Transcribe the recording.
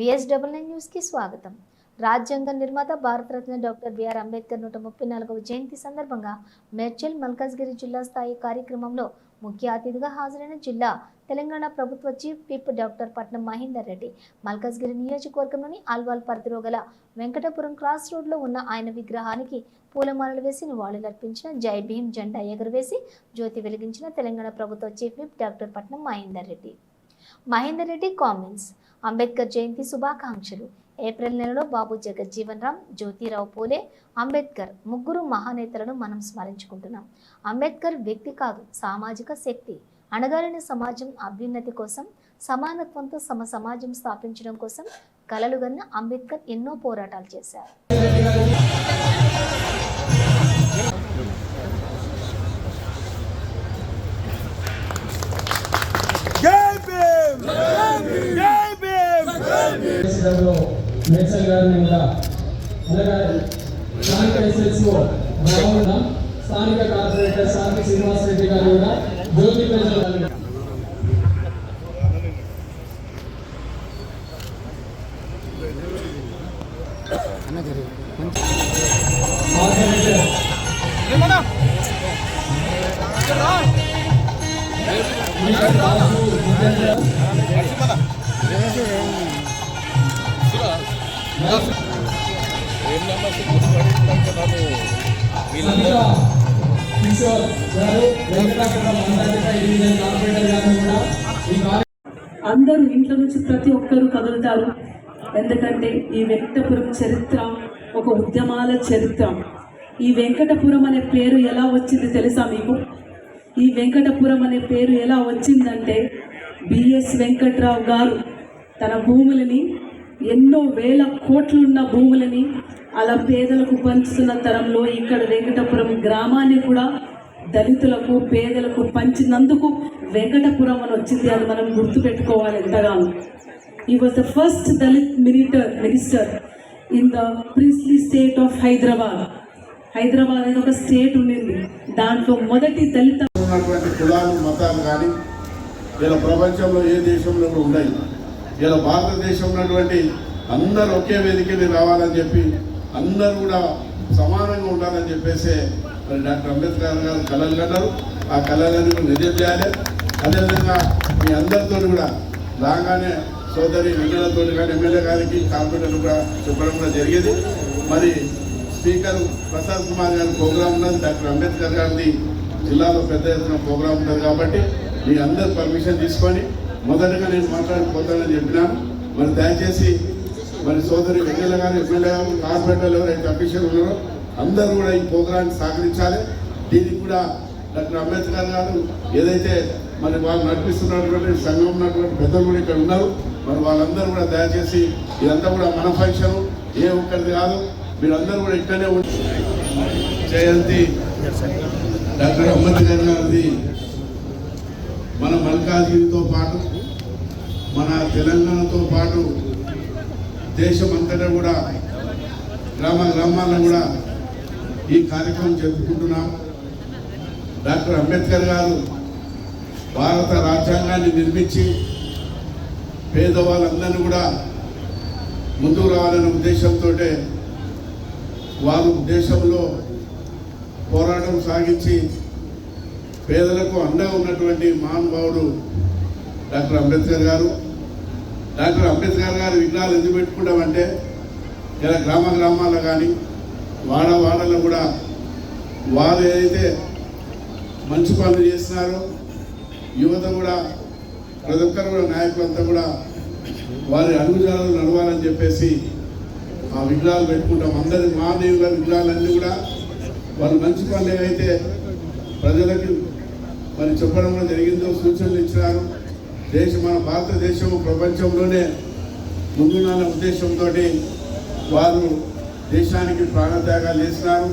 న్యూస్కి స్వాగతం. రాజ్యాంగ నిర్మాత భారతరత్న డాక్టర్ బిఆర్ అంబేద్కర్ నూట ముప్పై నాలుగవ జయంతి సందర్భంగా మేడ్చల్ మల్కాజ్గిరి జిల్లా స్థాయి కార్యక్రమంలో ముఖ్య అతిథిగా హాజరైన జిల్లా తెలంగాణ ప్రభుత్వ chief whip doctor Patnam Mahender Reddy Malkajgiri నియోజకవర్గంలోని ఆల్వాల్ పరిధిలో గల వెంకటపురం క్రాస్ రోడ్లో ఉన్న ఆయన విగ్రహానికి పూలమాలలు వేసి నివాళులర్పించిన జై భీం జెండా ఎగురవేసి జ్యోతి వెలిగించిన తెలంగాణ ప్రభుత్వ chief whip doctor Patnam Mahender Reddy. Mahender Reddy comments Ambedkar Jayanti శుభాకాంక్షలు. ఏప్రిల్ నెలలో బాబు జగజ్జీవన్ రామ్ జ్యోతిరావు పూలే అంబేద్కర్ ముగ్గురు మహానేతలను మనం స్మరించుకుంటున్నాం. అంబేద్కర్ వ్యక్తి కాదు సామాజిక శక్తి. అణగారిన సమాజం అభ్యున్నతి కోసం సమానత్వంతో సమ సమాజం స్థాపించడం కోసం కలలుగన్న అంబేద్కర్ ఎన్నో పోరాటాలు చేశారు. చేసినప్పుడు మేడ్చల్ గారిని కూడా అనగా స్థానిక ఎస్ఎస్ఓ రామన్న స్థానిక కార్పొరేటర్ శాంతి శ్రీనివాస్ రెడ్డి గారు కూడా జ్యోతి ప్రజలు కార్పొరేటర్ అందరూ ఇంట్లో నుంచి ప్రతి ఒక్కరూ కదులుతారు. ఎందుకంటే ఈ వెంకటపురం చరిత్ర ఒక ఉద్యమాల చరిత్ర. ఈ వెంకటపురం అనే పేరు ఎలా వచ్చింది తెలుసా మీకు? ఈ వెంకటపురం అనే పేరు ఎలా వచ్చిందంటే బిఎస్ వెంకట్రావు గారు తన భూములని ఎన్నో వేల కోట్లున్న భూములని అలా పేదలకు పంచుతున్న తరంలో ఇక్కడ వెంకటపురం గ్రామాన్ని కూడా దళితులకు పేదలకు పంచినందుకు వెంకటపురం అని వచ్చింది. అది మనం గుర్తుపెట్టుకోవాలి ఎంతగానో. ఈ was the first Dalit minister minister in the princely state of Hyderabad Hyderabad అనేది ఒక స్టేట్ ఉండింది. దాంట్లో మొదటి దళిత ఉన్నటువంటి కులాలు మతాలు కానీ ఇలా ప్రపంచంలో ఏ దేశంలో కూడా ఉన్నాయి ఇలా భారతదేశం ఉన్నటువంటి అందరూ ఒకే వేదిక మీద రావాలని చెప్పి అందరూ కూడా సమానంగా ఉండాలని చెప్పేసి మరి డాక్టర్ అంబేద్కర్ గారు కళలు అన్నారు. ఆ కళలను కూడా నిజం చేయాలి. అదేవిధంగా మీ అందరితో కూడా రాగానే సోదరి వెంకటతో కానీ ఎమ్మెల్యే గారికి కార్పొరేటర్లు కూడా చెప్పడం కూడా జరిగేది. మరి స్పీకర్ ప్రసాద్ కుమార్ గారి ప్రోగ్రాం ఉన్నది. డాక్టర్ అంబేద్కర్ గారిది జిల్లాలో పెద్ద ఎత్తున ప్రోగ్రాం ఉంటుంది కాబట్టి మీ అందరు పర్మిషన్ తీసుకొని మొదటగా నేను మాట్లాడిపోతానని చెప్పినాను మరి దయచేసి మరి సోదరి వెంకయ్య గారు ఎమ్మెల్యే గారు కార్పొరేటర్లు ఎవరైతే అఫీషియల్ ఉన్నారో అందరూ కూడా ఈ ప్రోగ్రాన్ని సహకరించాలి. దీనికి కూడా డాక్టర్ అంబేద్కర్ గారు ఏదైతే మరి వాళ్ళు నడిపిస్తున్నటువంటి సంఘం ఉన్నటువంటి పెద్దలు కూడా ఇక్కడ ఉన్నారు. మరి వాళ్ళందరూ కూడా దయచేసి ఇదంతా కూడా మన ఫంక్షన్ ఏ ఒక్కరిది కాదు. మీరందరూ కూడా ఇక్కడనే ఉండి జయంతి డాక్టర్ అంబేద్కర్ గారిది మన మల్కాజ్గిరితో పాటు మన తెలంగాణతో పాటు దేశమంతటా కూడా గ్రామ గ్రామాల్లో కూడా ఈ కార్యక్రమం జరుపుకుంటున్నాం. డాక్టర్ అంబేద్కర్ గారు భారత రాజ్యాంగాన్ని నిర్మించి పేదవాళ్ళందరినీ కూడా ముందుకు రావాలనే ఉద్దేశంతో వారు దేశంలో పోరాటం సాగించి పేదలకు అండగా ఉన్నటువంటి మహానుభావుడు డాక్టర్ అంబేద్కర్ గారు. డాక్టర్ అంబేద్కర్ గారు విగ్రహాలు ఎందుకు పెట్టుకుంటామంటే ఇలా గ్రామ గ్రామాల్లో కానీ వాడ వాడలో కూడా వారు ఏదైతే మంచి పనులు చేస్తున్నారో యువత కూడా ప్రతి ఒక్కరు కూడా నాయకులంతా కూడా వారి అడుగుజాడలు నడవాలని చెప్పేసి ఆ విగ్రహాలు పెట్టుకుంటాం. అందరి మహాదేవుల విగ్రహాలన్నీ కూడా వాళ్ళు మంచి పనులు ఏవైతే ప్రజలకు మరి చెప్పడం కూడా జరిగిందో సూచనలు ఇచ్చినారు. దేశం మన భారతదేశం ప్రపంచంలోనే ముందున్న ఉద్దేశంతో వారు దేశానికి ప్రాణత్యాగాలు చేసినారు.